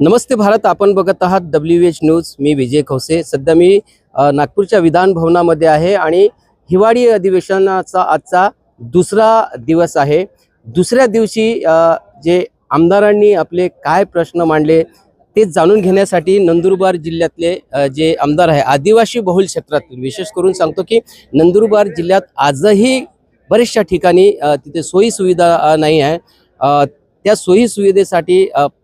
नमस्ते भारत आपण बघत आहात डब्ल्यू एच न्यूज मी विजय खवसे सध्या मी नागपूरच्या विधान भवनामध्ये आहे आणि हिवाळी अधिवेशनाचा आजचा दुसरा दिवस आहे. दुसऱ्या दिवशी जे आमदारांनी आपले काय प्रश्न मांडले ते जाणून घेण्यासाठी नंदुरबार जिल्ह्यातले जे आमदार आहे आदिवासी बहुल क्षेत्रातील विशेष करून सांगतो की नंदुरबार जिल्ह्यात आजही बऱ्याचशा ठिकाणी तिथे सोयीसुविधा नाही आहे. त्या सोयी सुविधेसाठी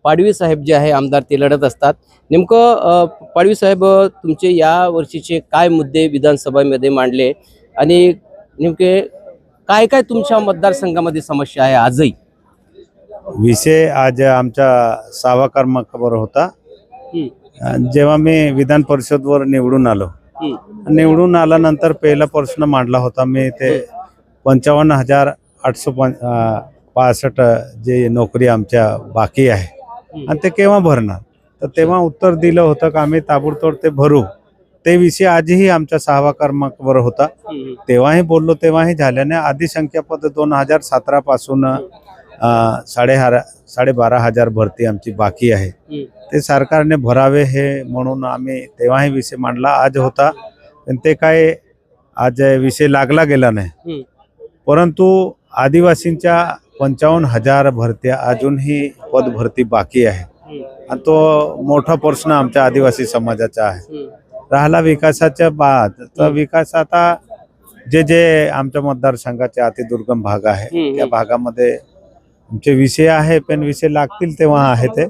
पाडवी साहेब जे आहे आमदार ते लढत असतात. नेमकं पाडवी साहेब तुमचे या वर्षीचे काय मुद्दे विधानसभेमध्ये मांडले? आणि नेमके काय काय तुमच्या मतदारसंघामध्ये समस्या आहे आजही? विषय आज आमच्या सहावा क्रमांकावर होता जेव्हा मी विधान परिषदवर निवडून आलो निवडून आल्यानंतर पहिला प्रश्न मांडला होता मी ते पंचावन्न हजार आठशे पासष्ट जे नोकरी आमच्या बाकी आहे. आणि ते केव्हा भरणार? तर तेव्हा उत्तर दिलं होतं का आम्ही ताबडतोब ते भरू. ते विषय आजही आमच्या सहावा क्रमांकावर होता तेव्हाही बोललो तेव्हाही झाल्याने आधी संख्या पद दोन हजार सतरा पासून साडेहारा साडेबारा हजार भरती आमची बाकी आहे. ते सरकारने भरावे हे म्हणून आम्ही तेव्हाही विषय मांडला. आज होता. पण ते काय आज विषय लागला गेला नाही. परंतु आदिवासींच्या पंचावन्न हजार भरत्या अजूनही पद भरती बाकी आहे. आणि तो मोठा प्रश्न आमच्या आदिवासी समाजाचा आहे. राहिला विकासाच्या बाद तर विकास आता जे जे आमच्या मतदारसंघाचे अतिदुर्गम भाग आहे. त्या भागामध्ये आमचे विषय आहे पण विषय लागतील तेव्हा आहे ते.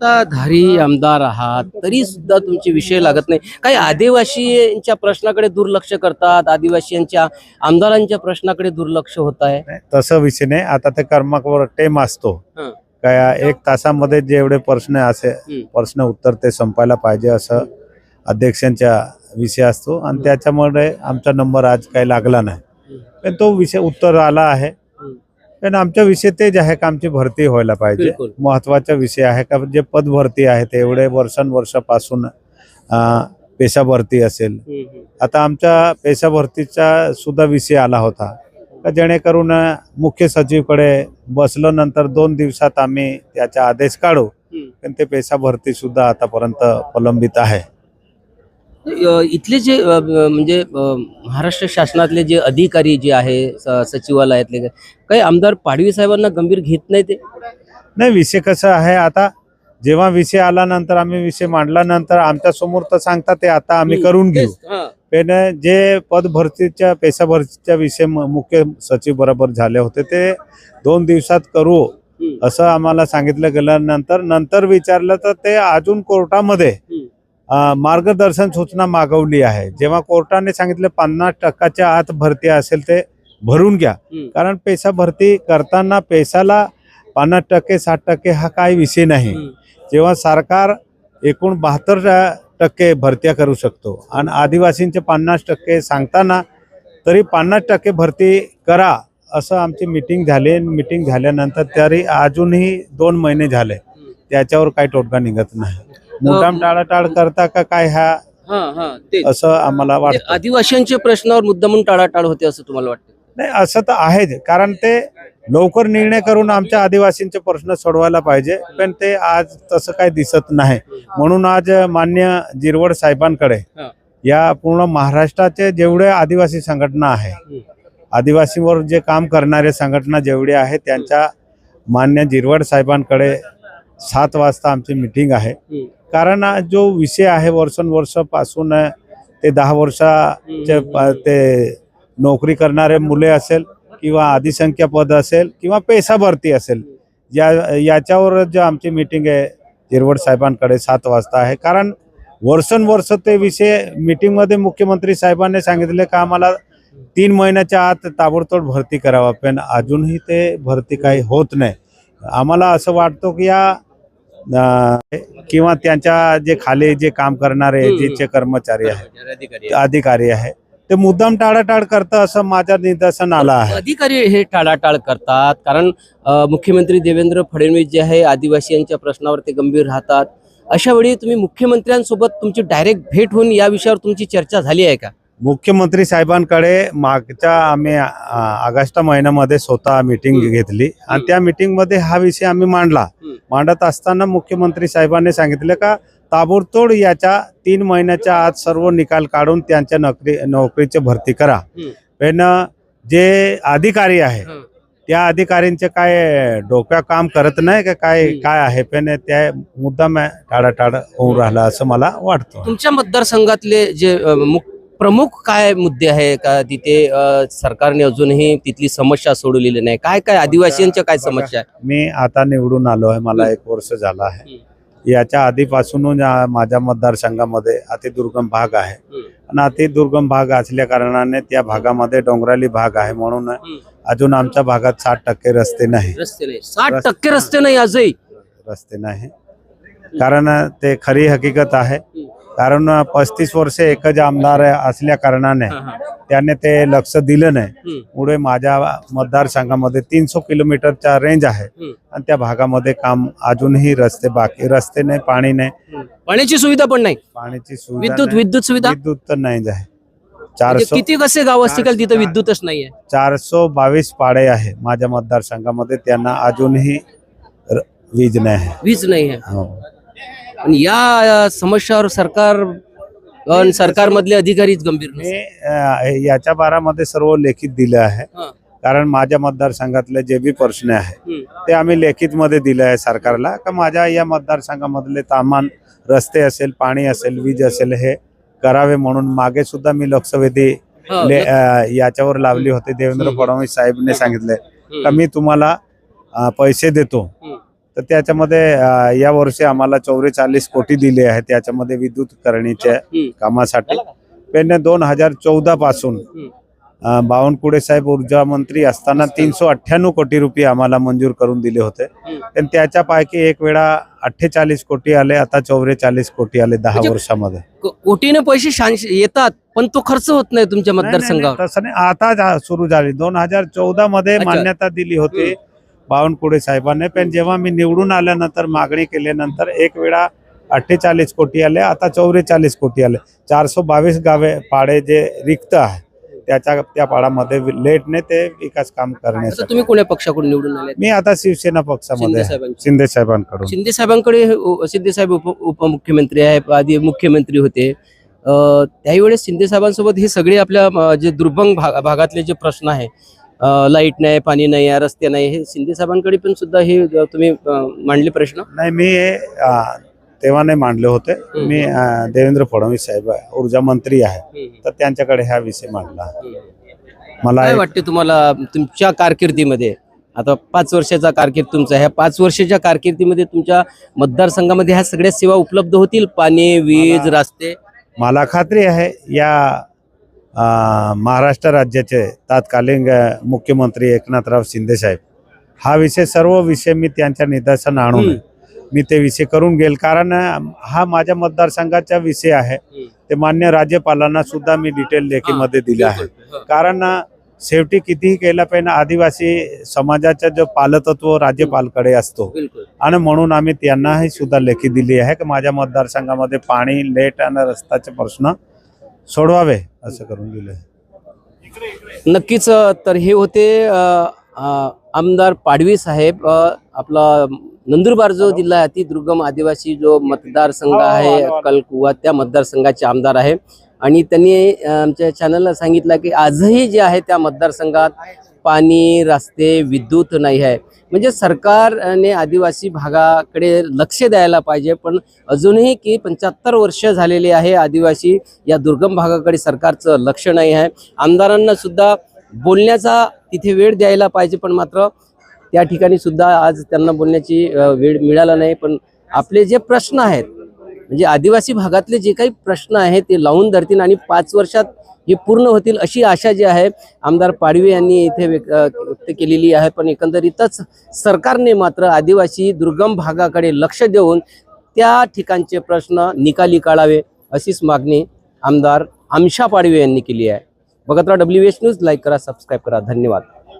सत्ताधारी आमदार आहात तरी सुद्धा तुमचे विषय लागत नाही काही आदिवासींच्या प्रश्नाकडे दुर्लक्ष करतात आदिवासींच्या आमदारांच्या प्रश्नाकडे दुर्लक्ष होत आहे तसं विषय नाही आता ते कर्मकवर टेम असतो. काय एक तासामध्ये जेवढे प्रश्न असे. प्रश्न उत्तर ते संपायला पाहिजे असं अध्यक्षांच्या विषय असतो आणि. त्याच्यामुळे आमचा नंबर आज काही लागला नाही. पण तो विषय उत्तर आला आहे हं. पण आमचा विषय तेच आहे का आमची भरती व्हायला पाहिजे. बिलकुल. महत्त्वाचा विषय आहे का जे पद भरती आहे ते एवढे वर्षानुवर्षापासून अं, पेशा भरती असेल. आता आमच्या पेशा भरतीचा सुद्धा विषय आला होता. का जेणेकरून अ, मुख्य सचिवकडे बसलो नंतर दोन दिवसात आम्ही त्याचा आदेश काढू. पण ते पेशा भरती सुद्धा आतापर्यंत प्रलंबित आहे. इथले जे म्हणजे महाराष्ट्र शासनातले जे अधिकारी जे आहे सचिवालयातले काही आमदार पाडवी साहेबांना गंभीर घेत नाही ते नाही विषय कसं आहे आता जेव्हा विषय आल्यानंतर आम्ही विषय मांडल्यानंतर आमच्यासमोर तर सांगता ते आता आम्ही करून घेऊ. पण जे पद भरतीच्या पेशा भरतीच्या विषय मुख्य सचिव बरोबर झाले होते ते दोन दिवसात करू. असं आम्हाला सांगितलं गेल्यानंतर नंतर विचारलं तर ते अजून कोर्टामध्ये मार्गदर्शन सूचना मागवली आहे. जेव्हा कोर्टाने सांगितलं पन्नास टक्काच्या आत भरती असेल ते भरून घ्या. कारण पैसा भरती करताना पैशाला पन्नास टक्के साठ टक्के हा काही विषय नाही. जेव्हा सरकार एकूण बहात्तर टक्के भरत्या करू शकतो आणि आदिवासींचे पन्नास टक्के सांगताना तरी पन्नास टक्के भरती करा असं आमची मिटिंग झाली. मिटिंग झाल्यानंतर तरी अजूनही दोन महिने झाले. त्याच्यावर काही तोडगा निघत नाही. मुद्दाम टाळाटाळ करता का काय हा? हा हा असं आम्हाला वाटतं. आदिवासींच्या प्रश्नावर मुद्दामून टाळाटाळ होते असं तुम्हाला वाटतं? नाही असं तर आहेच कारण ते लवकर निर्णय करून आमच्या आदिवासींचे प्रश्न सोडवायला पाहिजे. पण ते आज तसं काही दिसत नाही. म्हणून आज मान्य जिरवड साहेबांकडे. या पूर्ण महाराष्ट्राचे जेवढे आदिवासी संघटना आहे. आदिवासीवर जे काम करणारे संघटना जेवढे आहे त्यांच्या मान्य जिरवड साहेबांकडे सात वाजता आमची मिटिंग आहे. कारण जो विषय आहे वर्षानुवर्षापासून ते दहा वर्षाचे ते नोकरी करणारे मुले असेल किंवा आदिसंख्या पद असेल किंवा पैसा भरती असेल या याच्यावर जे आमची मीटिंग आहे जिरवड साहेबांकडे सात वाजता आहे. कारण वर्षानुवर्ष ते विषय मीटिंगमध्ये मुख्यमंत्री साहेबांनी सांगितले का आम्हाला तीन महिन्याच्या आत ताबडतोब भरती करावा पण अजूनही ते भरती काही होत नाही. आम्हाला असं वाटतं की या किंवा त्यांच्या जे खाली जे काम करणारे. जे कर्मचारी आहे अधिकारी आहे ते मुद्दाम टाळाटाळ करतं असं माझ्या निदर्शन आलं आहे. अधिकारी हे टाळाटाळ करतात कारण मुख्यमंत्री देवेंद्र फडणवीस जे आहे आदिवासीयांच्या प्रश्नावर ते गंभीर राहतात. अशा वेळी तुम्ही मुख्यमंत्र्यांसोबत तुमची डायरेक्ट भेट होऊन या विषयावर तुमची चर्चा झाली आहे का? मुख्यमंत्री साहेबांकडे मागच्या आम्ही ऑगस्ट महिन्यामध्ये स्वतः मीटिंग. घेतली आणि त्या मीटिंगमध्ये हा विषय आम्ही मांडला. मांडत असताना मुख्यमंत्री साहेबांनी सांगितलं का ताबडतोड याच्या तीन महिन्याच्या आत सर्व निकाल काढून त्यांच्या नोकरी नोकरीची भरती करा. पण जे अधिकारी आहे. त्या अधिकाऱ्यांचे काय डोक्या काम करत नाही का काय. काय आहे पण त्या मुद्दाम टाळाटाळ होऊन राहिला असं मला वाटतं तुमच्या मतदारसंघातले जे अ, मुख- प्रमुख काय मुद्दे आहे का तिथे? सरकारने अजूनही तिथली समस्या सोडवलेली नाही. काय काय आदिवासींच्या काय. समस्या आहे? मी आता निवडून आलो आहे. मला. एक वर्ष झालं आहे. याच्या आधीपासून माझ्या मतदारसंघामध्ये अतिदुर्गम भाग आहे. आणि अतिदुर्गम भाग असल्या कारणाने त्या भागामध्ये डोंगराली भाग आहे. म्हणून. अजून आमच्या भागात साठ टक्के रस्ते नाही. रस्ते नाही. साठ टक्के रस्ते नाही आजही. रस्ते नाही. कारण ते खरी हकीकत आहे. कारण पस्तीस वर्षे एकच आमदार असल्या कारणाने त्याने ते लक्ष दिलं नाही. पुढे माझ्या मतदारसंघामध्ये तीनशे किलोमीटरचा रेंज आहे. आणि त्या भागामध्ये काम अजूनही रस्ते बाकी रस्ते नाही पाणी नाही. पाण्याची सुविधा पण नाही? पाण्याची सुविधा विद्युत नाही. विद्युत सुविधा? विद्युत तर नाही आहे. म्हणजे चारशे किती कसे गाव असतील तिथं विद्युतच नाहीये. चारशे बावीस पाडे आहे माझ्या मतदारसंघामध्ये. त्यांना अजूनही वीज नाही आहे. वीज नाही आहे. हो. आणि या समस्यावर सरकार सरकारमधले अधिकारीच गंभीर मी नसतात. अ, याच्या बारामध्ये सर्व लेखित दिलं आहे हा. कारण माझ्या मतदारसंघातले जे बी प्रश्न आहे हम्म. ते आम्ही लेखित मध्ये दिलं आहे सरकारला का माझ्या या मतदारसंघामधले तामान रस्ते असेल पाणी असेल वीज असेल हे करावे म्हणून मागे सुद्धा मी लक्षवेधी हा, ले- अ, याच्यावर लावली होती देवेंद्र. फडणवीस साहेबने सांगितले. का मी तुम्हाला अ, पैसे देतो हम्म. तर त्याच्यामध्ये या वर्षी आम्हाला चौवेचाळीस कोटी दिले आहे त्याच्यामध्ये विद्युतकरणीच्या हम्म. कामासाठी. पण दोन हजार चौदा पासून. बावनकुळे साहेब ऊर्जा मंत्री असताना तीनशे अठ्ठ्याण्णव कोटी रुपये आम्हाला मंजूर करून दिले होते. पण त्याच्यापैकी एक वेळा अठ्ठेचाळीस कोटी आले आता चौवेचाळीस कोटी आले दहा म्हणजे वर्षामध्ये. कोटीने पैसे शांश- येतात पण तो खर्च होत नाही तुमच्या मतदारसंघावर नाही, तसं नाही. आता सुरू झाली. दोन हजार चौदा मध्ये. मान्यता दिली होती. बावनकुळे साहेबांनी. पण जेव्हा मी निवडून आल्यानंतर मागणी केल्यानंतर एक वेळा अठ्ठेचाळीस कोटी आले आता चौवेचाळीस कोटी आले. चारशे बावीस गावे पाडे जे रिक्त आहे त्याच्या त्या पाडामध्ये लेटने ते विकास काम करण्यासाठी तुम्ही कोण्या पक्षाकडून निवडून आले? मी आता शिवसेना पक्षामध्ये शिंदे साहेबांकडून. शिंदे साहेबांकडे शिंदे साहेब उप उपमुख्यमंत्री आहे आधी मुख्यमंत्री होते. अ, त्याही वेळेस शिंदे साहेबांसोबत हे सगळे आपल्या जे दुर्गम भाग भागातले जे प्रश्न आहे लाइट नाही पाणी नाही आहे, रस्ते नाही हे शिंदे साहेबांकडे पण सुद्धा हे तुम्ही मांडले प्रश्न? नाही मी हे, तेव्हा नाही मांडले होते. मी देवेंद्र फडणवीस साहेब ऊर्जा मंत्री आहे. तर त्यांच्याकडे हा विषय मांडला. मला काय वाटते तुम्हाला तुमच्या कारकिर्दीमध्ये आता पाच वर्षाचा कारकीर्द तुमचा ह्या पाच वर्षाच्या कारकिर्दीमध्ये तुमच्या मतदारसंघामध्ये ह्या सगळ्या सेवा उपलब्ध होतील? पाणी वीज रस्ते? मला खात्री आहे या महाराष्ट्र राज्याचे तत्कालीन मुख्यमंत्री एकनाथराव शिंदे साहेब. हा विषय सर्व विषय मी त्यांच्या निदर्शन आणून. मी ते विषय करून घेईल. कारण हा माझ्या मतदारसंघाचा विषय आहे. ते मान्य राज्यपालांना सुद्धा मी डिटेल लेखीमध्ये दिले आहे. कारण शेवटी कितीही केलं पाहिजे आदिवासी समाजाचं जो पालतत्व राज्यपालकडे असतो. आणि म्हणून आम्ही त्यांनाही सुद्धा लेखी दिली आहे की माझ्या मतदारसंघामध्ये पाणी लेट आणि रस्त्याचे प्रश्न सोडवावे असं करून दिलं आहे नक्कीच तर हे होते आमदार पाडवी साहेब आपला नंदुरबार जो जिल्हा आहे अति दुर्गम आदिवासी जो मतदारसंघ हो, हो, आहे. अक्कलकुवा त्या मतदारसंघाचे आमदार आहे. आणि त्यांनी आमच्या चॅनलला सांगितलं की आजही जे आहे त्या मतदारसंघात पाणी रस्ते विद्युत नाही आहे. म्हणजे सरकारने आदिवासी भागाकडे लक्ष द्यायला पाहिजे पण अजूनही की पंच्याहत्तर वर्ष झालेली आहे आदिवासी या दुर्गम भागाकडे सरकारचं लक्ष नाही आहे. आमदारांना सुद्धा बोलण्याचा तिथे वेळ द्यायला पाहिजे पण मात्र त्या ठिकाणी सुद्धा आज त्यांना बोलण्याची वेळ मिळाला नाही. पण आपले जे प्रश्न आहेत म्हणजे आदिवासी भागातले जे काही प्रश्न आहेत ते लावून धरतील आणि पाच वर्षात हे पूर्ण होतील अशी आशा जी आहे आमदार पाडवे यांनी इथे व्यक्त केलेली आहे. पण एकंदरीतच सरकारने मात्र आदिवासी दुर्गम भागाकडे लक्ष देऊन त्या ठिकाणचे प्रश्न निकाली काढावे अशीच मागणी आमदार आमशा पाडवे यांनी केली आहे. बघत राहा डब्ल्यू एच न्यूज लाईक करा सबस्क्राईब करा. धन्यवाद.